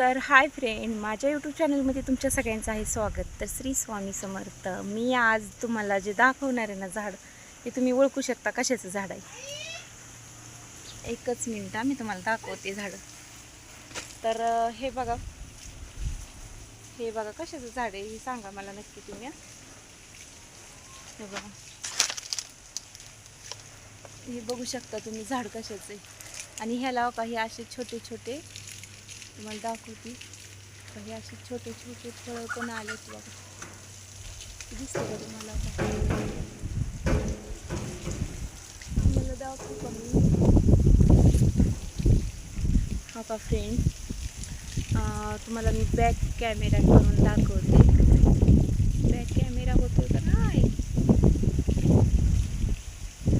तर hi friend माझ्या YouTube चॅनलमध्ये तुमच्या सगळ्यांचं आहे स्वागत. तर श्री स्वामी समर्थ मी आज तुम्हाला जे दाखवणार आहे ना झाड ते तुम्ही ओळखू शकता कशाचं झाड आहे. एकच मिनिट मी तुम्हाला दाखवते झाड. तर हे बघा. हे बघा कशाचं झाड आहे हे सांगा मला नक्की तुम्ही हे. बघा. हे बघू शकता तुम्ही झाड कशाचं आहे. आणि ह्याला का हे असे छोटे छोटे तुम्हाला दाखवते. का हे असे छोटे छोटे फळं पण आलेत बघा. दिसते का तुम्हाला तुम्हाला मला दाखवू का मी? हा का फ्रेंड तुम्हाला मी बॅक कॅमेरा करून दाखवते. बॅक कॅमेरा होतो का नाही?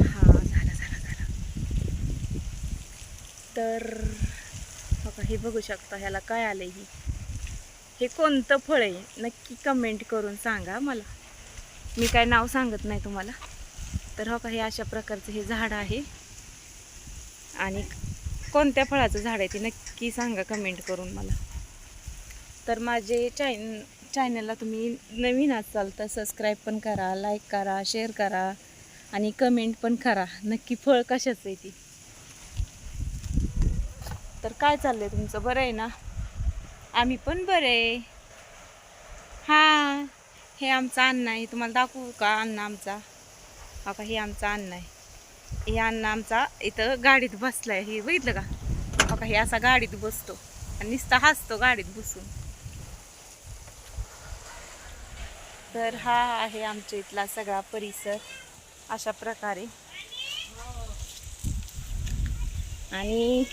हा झाला झाला झाला. तर बघा हे बघू शकता ह्याला काय आलं ही. हे कोणतं फळ आहे? नक्की कमेंट करून सांगा मला. मी काय नाव सांगत नाही तुम्हाला. तर हो का हे अशा प्रकारचं हे झाड आहे. आणि कोणत्या फळाचं झाड आहे ते नक्की सांगा कमेंट करून मला. तर माझे चॅन चॅनलला तुम्ही नवीन असाल तर सबस्क्राईब पण करा लाईक करा शेअर करा आणि कमेंट पण करा. नक्की फळ कशाचं आहे ती? काय चाललंय तुमचं? बरं आहे ना? आम्ही पण बरं आहे. हां हे आमचा अन्न आहे. तुम्हाला दाखवू का अन्न आमचा? हा का हे आमचा अन्न आहे. हे अन्न आमचा इथं गाडीत बसलाय. हे बघितलं का? हा का हे असा गाडीत बसतो. आणि नुसता हसतो गाडीत बसून. तर हा आहे आमच्या इथला सगळा परिसर. अशा प्रकारे. आणि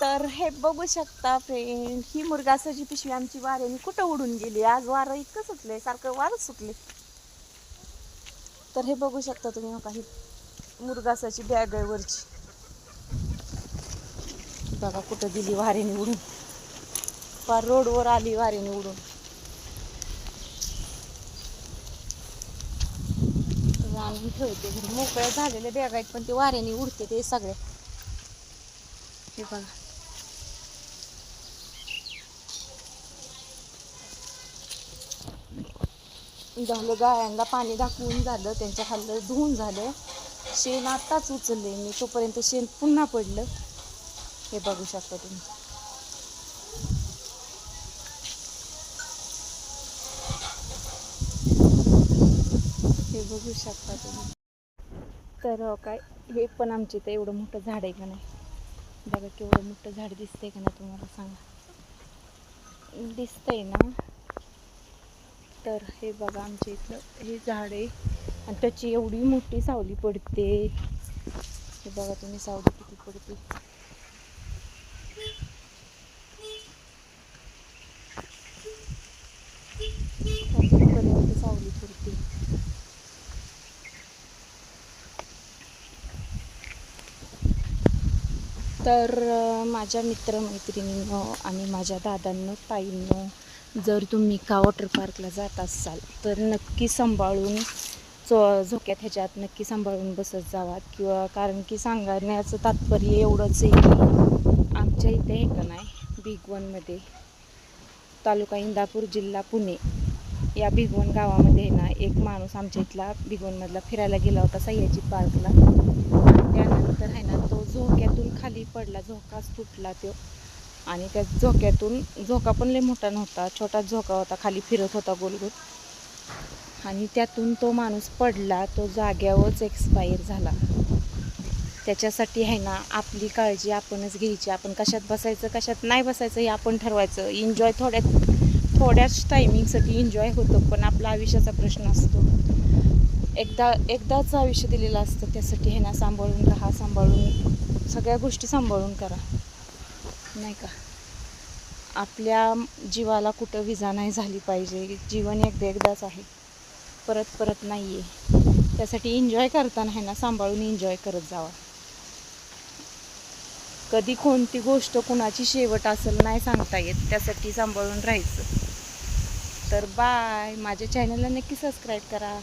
तर हे बघू शकता फ्रेंड ही मुरगासाची पिशवी आमची वाऱ्याने कुठं उडून गेली? आज वारं इतकं सुटलंय सारखं वारं सुटले तर हे बघू शकता तुम्ही हो काही मुरगासाची बॅग आहे वरची. बघा कुठं दिली वाऱ्याने उडून. फार रोडवर आली वाऱ्याने उडून. आणून ठेवते. मोकळ्या झालेल्या बॅग आहेत पण ते वाऱ्याने उडते ते सगळे. हे बघा. झालं गायांना पाणी दाखवून झालं त्यांच्या खाल्लं धुवून झालं. शेण आत्ताच उचलले मी तोपर्यंत शेण पुन्हा पडलं. हे बघू शकता तुम्ही. हे बघू शकता तुम्ही. तर काय हे पण आमच्या इथं एवढं मोठं झाड आहे का नाही? बघा केवढं मोठं झाड दिसतंय का नाही तुम्हाला सांगा. दिसतंय ना? तर हे बघा आमच्या इथलं हे झाड आहे. आणि त्याची एवढी मोठी सावली पडते. हे बघा तुम्ही सावली किती पडते. सावली पडते. तर माझ्या मित्रमैत्रिणीनं आणि माझ्या दादांनो ताईंनो जर तुम्ही का वॉटर पार्कला जात असाल तर नक्की सांभाळून चो झोक्यात ह्याच्यात नक्की सांभाळून बसत जावा. किंवा कारण की सांगण्याचं तात्पर्य एवढंच आहे की आमच्या इथे हे का नाही भिगवणमध्ये तालुका इंदापूर जिल्हा पुणे. या भिगवण गावामध्ये ना एक माणूस आमच्या इथला भिगवणमधला फिरायला गेला होता सह्याजी पार्कला त्यानंतर आहे ना तो झोक्यातून खाली पडला झोकाच तुटला तो. आणि त्या झोक्यातून झोका पण लय मोठा नव्हता छोटा झोका होता खाली फिरत होता गोलगोल आणि त्यातून तो माणूस पडला तो जाग्यावरच एक्सपायर झाला. त्याच्यासाठी आहे ना आपली काळजी आपणच घ्यायची. आपण कशात बसायचं कशात नाही बसायचं हे आपण ठरवायचं. एन्जॉय थोड्यात थोड्याच टायमिंगसाठी एन्जॉय होतं पण आपला आयुष्याचा प्रश्न असतो. एकदा एकदाच आयुष्य दिलेलं असतं त्यासाठी हे ना सांभाळून राहा सांभाळून सगळ्या गोष्टी सांभाळून करा. नाही का? आपल्या जीवाला कुठं विजा नाही झाली पाहिजे. जीवन एकदा एकदाच आहे. परत परत नाही आहे त्यासाठी एन्जॉय करताना आहे ना सांभाळून एन्जॉय करत जावा. कधी कोणती गोष्ट कुणाची शेवट असेल नाही सांगता येत त्यासाठी सांभाळून राहायचं. तर बाय माझ्या चॅनलला नक्की सबस्क्राईब करा.